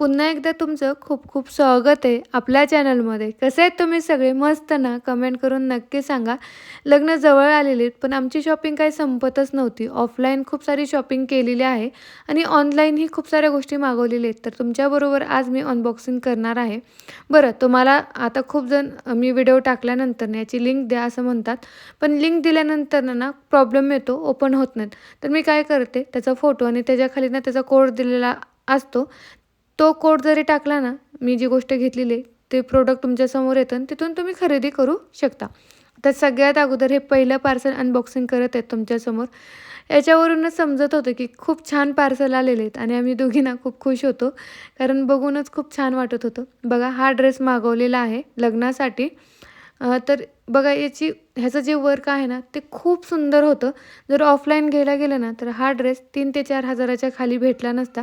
पुन्हा एकदा तुमचं खूप खूप स्वागत आहे आपल्या चॅनलमध्ये. कसे आहेत तुम्ही सगळे? मस्त ना? कमेंट करून नक्की सांगा. लग्न जवळ आलेले आहेत पण आमची शॉपिंग काही संपतच नव्हती. ऑफलाईन खूप सारी शॉपिंग केलेली आहे आणि ऑनलाईनही खूप साऱ्या गोष्टी मागवलेल्या आहेत. तर तुमच्याबरोबर आज मी अनबॉक्सिंग करणार आहे. बरं तुम्हाला आता खूप जण मी व्हिडिओ टाकल्यानंतर याची लिंक द्या असं म्हणतात. पण लिंक दिल्यानंतर ना प्रॉब्लेम येतो ओपन होत नाहीत. तर मी काय करते त्याचा फोटो आणि त्याच्याखाली ना त्याचा कोड दिलेला असतो. तो कोड जरी टाकला ना मी जी गोष्ट घेतलेली आहे ते प्रोडक्ट तुमच्यासमोर येतं आणि तिथून तुम्ही खरेदी करू शकता. तर सगळ्यात अगोदर हे पहिलं पार्सल अनबॉक्सिंग करत आहेत तुमच्यासमोर याच्यावरूनच समजत होतं की खूप छान पार्सल आलेले आहेत आणि आम्ही दोघींना खूप खुश होतो. कारण बघूनच खूप छान वाटत होतं. बघा हा ड्रेस मागवलेला आहे लग्नासाठी. तर बघा याची ह्याचं जे वर्क आहे ना ते खूप सुंदर होतं. जर ऑफलाईन घ्यायला गेलं ना तर हा ड्रेस तीन ते चार हजाराच्या खाली भेटला नसता.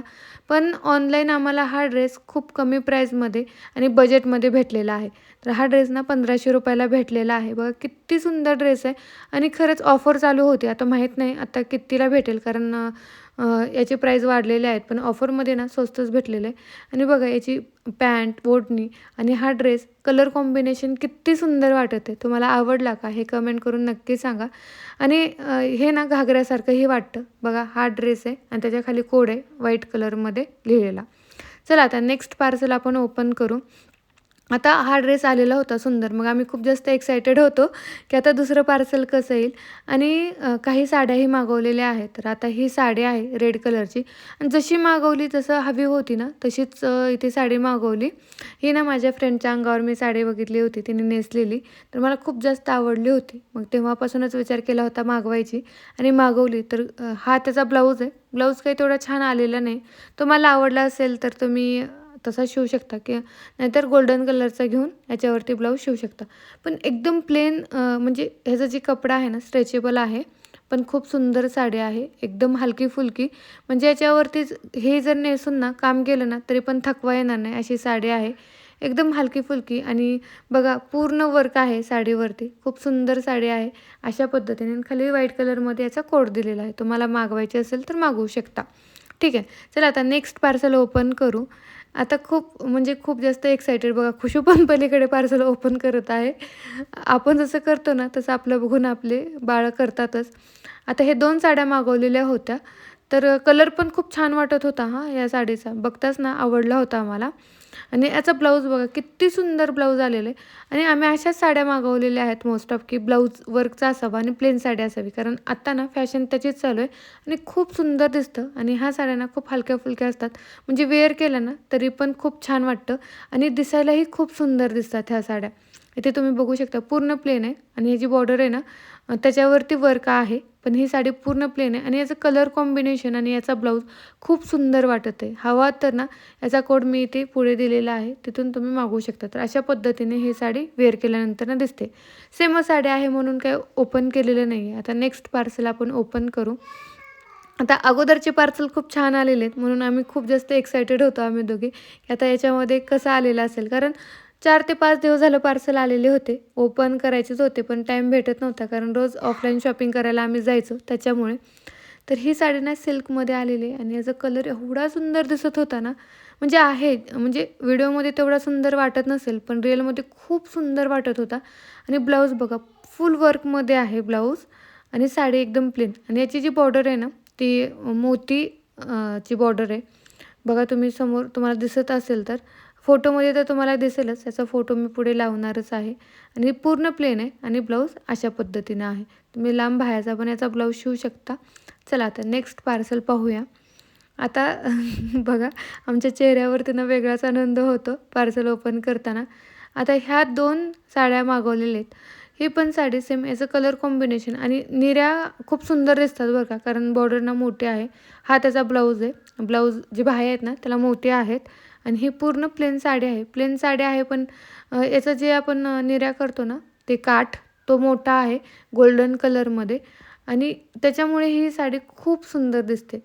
पण ऑनलाईन आम्हाला हा ड्रेस खूप कमी प्राईजमध्ये आणि बजेटमध्ये भेटलेला आहे. तर हा ड्रेस ना पंधराशे रुपयाला भेटलेला आहे. बघा किती सुंदर ड्रेस आहे. आणि खरंच ऑफर चालू होती. आता माहीत नाही आता कितीला भेटेल. कारण याचे प्राईज वाढलेले आहेत पण ऑफरमध्ये ना स्वस्तच भेटलेलं आहे. आणि बघा याची पॅन्ट ओढणी आणि हा ड्रेस कलर कॉम्बिनेशन किती सुंदर वाटत आहे. तुम्हाला आवडला का हे कमेंट करून नक्की सांगा. आणि हे ना घागऱ्यासारखंही वाटतं. बघा हा ड्रेस आहे आणि त्याच्याखाली कोड आहे व्हाईट कलरमध्ये लिहिलेला. चला आता नेक्स्ट पार्सल आपण ओपन करू. आता हा ड्रेस आलेला होता सुंदर. मग आम्ही खूप जास्त एक्सायटेड होतो की आता दुसरं पार्सल कसं येईल? आणि काही साड्याही मागवलेल्या आहेत. तर आता ही साडी आहे रेड कलरची आणि जशी मागवली जसं हवी होती ना तशीच इथे साडी मागवली. ही ना माझ्या फ्रेंडच्या अंगावर मी साडी बघितली होती तिने नेसलेली. तर मला खूप जास्त आवडली होती. मग तेव्हापासूनच विचार केला होता मागवायची आणि मागवली. तर हा त्याचा ब्लाऊज आहे. ब्लाऊज काही तेवढा छान आलेला नाही. तो मला आवडला असेल तर तुम्ही तसा शिवू शकता की नाहीतर गोल्डन कलरचा घेऊन याच्यावरती ब्लाऊज शिवू शकता. पण एकदम प्लेन म्हणजे ह्याचा जे कपडा आहे ना स्ट्रेचेबल आहे पण खूप सुंदर साडी आहे एकदम हलकी फुलकी म्हणजे याच्यावरतीच हे जर नेसून ना काम केलं ना तरी पण थकवा येणार नाही अशी साडी आहे. एकदम हलकी फुलकी आणि बघा पूर्ण वर्क आहे साडीवरती. खूप सुंदर साडी आहे अशा पद्धतीने. खाली व्हाईट कलरमध्ये याचा कोड दिलेला आहे. तुम्हाला मागवायची असेल तर मागवू शकता. ठीक आहे. चला आता नेक्स्ट पार्सल ओपन करू. आता खूप म्हणजे खूप जास्त एक्सायटेड बघा. खुशू पण पलीकडे पार्सल ओपन करत आहे. आपण जसं करतो ना तसं आपलं बघून आपले बाळं करतातच. आता हे दोन साड्या मागवलेल्या होत्या. तर कलर पण खूप छान वाटत होता हां या साडीचा. बघताच ना आवडला होता आम्हाला. आणि याचा ब्लाऊज बघा किती सुंदर ब्लाऊज आलेला. आहे आणि आम्ही अशाच साड्या मागवलेल्या आहेत मोस्ट ऑफ की ब्लाऊज वर्कचा असावा आणि प्लेन साडी असावी. कारण आत्ता ना फॅशन त्याचीच चालू आहे आणि खूप सुंदर दिसतं. आणि ह्या साड्यांना खूप हलक्या फुलक्या असतात. म्हणजे वेअर केलं ना तरी पण खूप छान वाटतं. आणि दिसायलाही खूप सुंदर दिसतात ह्या साड्या. इथे तुम्ही बघू शकता पूर्ण प्लेन आहे. आणि ह्याची बॉर्डर आहे ना त्याच्यावरती वर्क आहे. पण ही साडी पूर्ण प्लेन आहे. आणि याचं कलर कॉम्बिनेशन आणि याचा ब्लाऊज खूप सुंदर वाटत आहे. हवा तर ना याचा कोड मी इथे पुढे दिलेला आहे. तिथून तुम्ही मागवू शकता. तर अशा पद्धतीने ही साडी वेअर केल्यानंतर ना दिसते. सेमच साडी आहे म्हणून काय ओपन केलेलं नाही आहे आता नेक्स्ट पार्सल आपण ओपन करू. आता अगोदरचे पार्सल खूप छान आलेले आहेत. म्हणून आम्ही खूप जास्त एक्सायटेड होतो आम्ही दोघे. की आता याच्यामध्ये कसं आलेलं असेल? कारण चार ते पाच दिवस झालं पार्सल आलेले होते. ओपन करायचेच होते पण टाईम भेटत नव्हता. कारण रोज ऑफलाईन शॉपिंग करायला आम्ही जायचो. त्याच्यामुळे तर ही साडी ना सिल्कमध्ये आलेली आहे. आणि याचा कलर एवढा सुंदर दिसत होता ना. म्हणजे आहे. म्हणजे व्हिडिओमध्ये तेवढा सुंदर वाटत नसेल पण रिअलमध्ये खूप सुंदर वाटत होता. आणि ब्लाऊज बघा फुल वर्कमध्ये आहे ब्लाऊज आणि साडी एकदम प्लेन आणि याची जी बॉर्डर आहे ना ती मोती ची बॉर्डर आहे. बघा तुम्ही समोर तुम्हाला दिसत असेल तर फोटोमध्ये तर तुम्हाला दिसेलच याचा फोटो मी पुढे लावणारच आहे. आणि पूर्ण प्लेन आहे आणि ब्लाऊज अशा पद्धतीनं आहे. तुम्ही लांब बाहेरचा पण याचा ब्लाऊज शिवू शकता. चला आता नेक्स्ट पार्सल पाहूया. आता बघा आमच्या चेहऱ्यावरती ना वेगळाच आनंद होतो पार्सल ओपन करताना. आता ह्या दोन साड्या मागवलेल्या आहेत. ही पण साडी सेम याचं कलर कॉम्बिनेशन आणि निऱ्या खूप सुंदर दिसतात बरं का कारण बॉर्डर ना मोठे आहे. हा त्याचा ब्लाऊज आहे. ब्लाऊज जे बाहेर आहेत ना त्याला मोठे आहेत. आणि ही पूर्ण प्लेन साडी आहे. प्लेन साडी आहे पण याचं जे आपण निर्या करतो ना ते काठ तो मोठा आहे गोल्डन कलरमध्ये आणि त्याच्यामुळे ही साडी खूप सुंदर दिसते.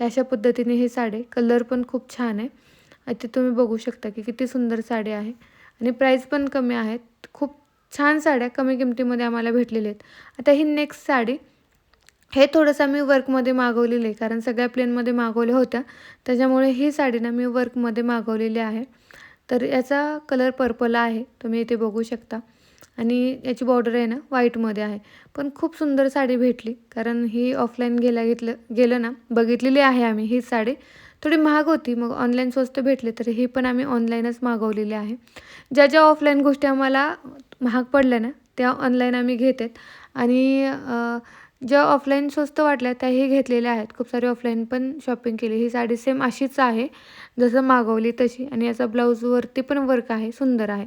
अशा पद्धतीने ही साडी कलर पण खूप छान आहे. ते तुम्ही बघू शकता की किती सुंदर साडी आहे. आणि प्राईस पण कमी आहेत खूप छान साड्या कमी किमतीमध्ये आम्हाला भेटलेल्या आहेत. आता ही नेक्स्ट साडी हे थोडंसं मी वर्कमध्ये मागवलेलं आहे कारण सगळ्या प्लेनमध्ये मागवल्या होत्या. त्याच्यामुळे ही साडी ना मी वर्कमध्ये मागवलेली आहे. तर याचा कलर पर्पल आहे तुम्ही इथे बघू शकता. आणि याची बॉर्डर आहे ना व्हाईटमध्ये आहे. पण खूप सुंदर साडी भेटली कारण ही ऑफलाईन घ्यायला घेतलं गेलं ना बघितलेली आहे आम्ही ही साडी. थोडी महाग होती मग ऑनलाईन स्वस्त भेटले तर ही पण आम्ही ऑनलाईनच मागवलेली आहे. ज्या ज्या ऑफलाईन गोष्टी आम्हाला महाग पडल्या ना त्या ऑनलाईन आम्ही घेतात. आणि ज्या ऑफलाईन स्वस्त वाटल्या त्याही घेतलेल्या आहेत. खूप सारी ऑफलाईन पण शॉपिंग केली. ही साडी सेम अशीच आहे. जसं मागवली तशी. आणि याचा ब्लाऊजवरती पण वर्क आहे. सुंदर आहे.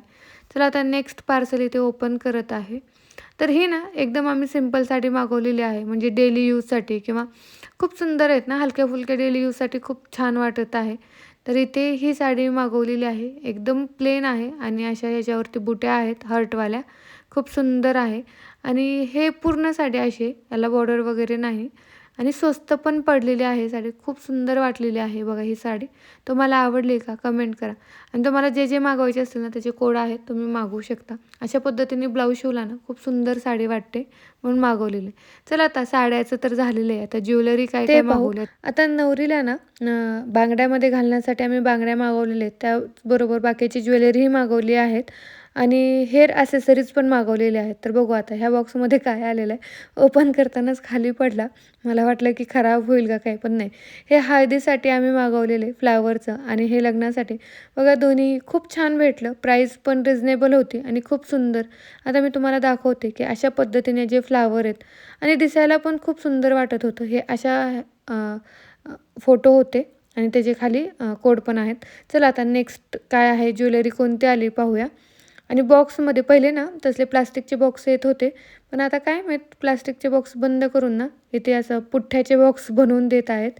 चला आता नेक्स्ट पार्सल इथे ओपन करत आहे. तर ही ना एकदम आम्ही सिंपल साडी मागवलेली आहे. म्हणजे डेली यूजसाठी किंवा खूप सुंदर आहेत ना हलक्या फुलक्या डेली यूजसाठी खूप छान वाटत आहे. तर इथे ही साडी मागवलेली आहे. एकदम प्लेन आहे. आणि अशा ह्याच्यावरती बुट्या आहेत हर्टवाल्या खूप सुंदर आहे. आणि हे पूर्ण साडी अशी याला बॉर्डर वगैरे नाही. आणि स्वस्त पण पडलेली आहे साडी. खूप सुंदर वाटलेली आहे बघा ही साडी. तुम्हाला आवडली का? कमेंट करा. आणि तुम्हाला जे जे मागवायचे असतील ना त्याचे कोड आहेत तुम्ही मागवू शकता. अशा पद्धतीने ब्लाऊज शिवला ना खूप सुंदर साडी वाटते म्हणून मागवलेली. चला आता साड्याचं तर झालेलं आहे. आता ज्वेलरी काय काय मागवलं आता नवरीला ना बांगड्यामध्ये घालण्यासाठी आम्ही बांगड्या मागवलेल्या आहेत. त्याचबरोबर बाकीची ज्वेलरीही मागवली आहेत. आणि हेअर ॲसेसरीज पण मागवलेले आहेत. तर बघू आता ह्या बॉक्समध्ये काय आलेलं आहे. ओपन करतानाच खाली पडला. मला वाटलं की खराब होईल का काय पण नाही. हे हळदीसाठी आम्ही मागवलेले फ्लावरचं आणि हे लग्नासाठी. बघा दोन्ही खूप छान भेटलं. प्राईस पण रिजनेबल होती आणि खूप सुंदर. आता मी तुम्हाला दाखवते की अशा पद्धतीने जे फ्लावर आहेत आणि दिसायला पण खूप सुंदर वाटत होतं. हे अशा फोटो होते आणि त्याचे खाली कोड पण आहेत. चला आता नेक्स्ट काय आहे? ज्वेलरी कोणती आली पाहूया. आणि बॉक्समध्ये पहिले ना तसले प्लास्टिकचे बॉक्स येत होते. पण आता काय माहीत प्लास्टिकचे बॉक्स बंद करून ना इथे असं पुठ्ठ्याचे बॉक्स बनवून देत आहेत.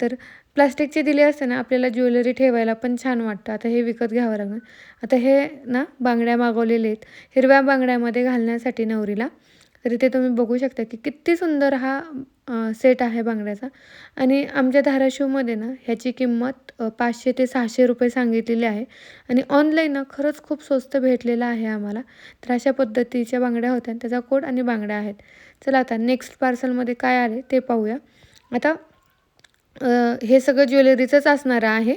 तर प्लास्टिकचे दिले असते ना आपल्याला ज्वेलरी ठेवायला पण छान वाटतं. आता हे विकत घ्यावं लागणार आता हे ना बांगड्या मागवलेले आहेत. हिरव्या बांगड्यामध्ये घालण्यासाठी नवरीला. तर इथे तुम्ही बघू शकता की किती सुंदर हा सेट आहे बांगड्याचा. आणि आमच्या धाराशिवमध्ये ना ह्याची किंमत पाचशे ते सहाशे रुपये सांगितलेली आहे. आणि ऑनलाईन ना खरंच खूप स्वस्त भेटलेला आहे आम्हाला. तर अशा पद्धतीच्या बांगड्या होत्या. त्याचा कोड आणि बांगड्या आहेत. चला आता नेक्स्ट पार्सलमध्ये काय आले ते पाहूया. आता हे सगळं ज्वेलरीचंच असणारं आहे.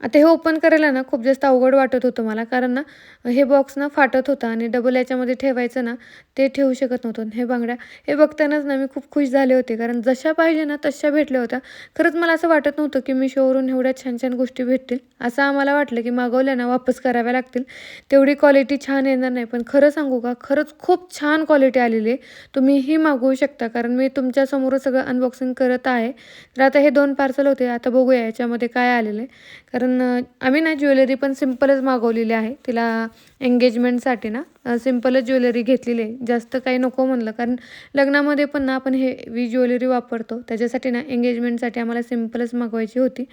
आता हे ओपन करायला ना खूप जास्त अवघड वाटत होतं मला. कारण ना हे बॉक्स ना फाटत होता आणि डबल याच्यामध्ये ठेवायचं ना ते ठेवू शकत नव्हतं. हे बांगड्या हे बघतानाच ना मी खूप खुश झाले होते. कारण जशा पाहिजे ना तशा भेटल्या होत्या. खरंच मला असं वाटत नव्हतं की मी शोवरून एवढ्या छान छान गोष्टी भेटतील. असं आम्हाला वाटलं की मागवल्या ना वापस कराव्या लागतील. तेवढी क्वालिटी छान येणार नाही. पण खरं सांगू का खरंच खूप छान क्वालिटी आलेली आहे. तुम्हीही मागवू शकता. कारण मी तुमच्यासमोर सगळं अनबॉक्सिंग करत आहे. तर आता हे दोन पार्सल होते. आता बघूया याच्यामध्ये काय आलेलं आहे. कारण पण आम्ही ना ज्वेलरी पण सिम्पलच मागवलेली आहे. तिला एंगेजमेंटसाठी ना सिम्पलच ज्वेलरी घेतलेली आहे. जास्त काही नको म्हणलं कारण लग्नामध्ये पण ना आपण हे वी ज्वेलरी वापरतो. त्याच्यासाठी ना एंगेजमेंटसाठी आम्हाला सिम्पलच मागवायची होती.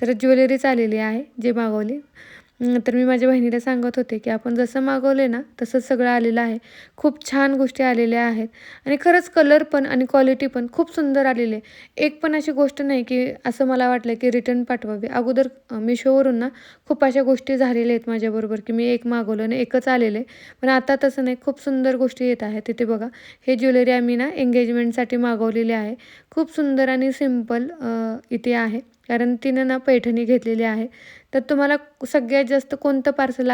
तर ज्वेलरीच आलेली आहे जे मागवली. तर मी माझ्या बहिणीला सांगत होते की आपण जसं मागवले ना तसंच सगळं आलेलं आहे. खूप छान गोष्टी आलेल्या आहेत. आणि खरंच कलर पण आणि क्वालिटी पण खूप सुंदर आलेली आहे. एक पण अशी गोष्ट नाही की असं मला वाटलं की रिटर्न पाठवावी. अगोदर मिशोवरून ना खूप अशा गोष्टी झालेल्या आहेत माझ्याबरोबर की मी एक मागवलं आणि एकच आलेलं आहे. पण आता तसं नाही. खूप सुंदर गोष्टी येत आहेत तिथे बघा. हे ज्वेलरी आम्ही ना एंगेजमेंटसाठी मागवलेली आहे. खूप सुंदर आणि सिंपल इथे आहे. कारण तिनं ना पैठणी घेतलेली आहे. तर तुम्हाला सगळ्यात जास्त कोणतं पार्सल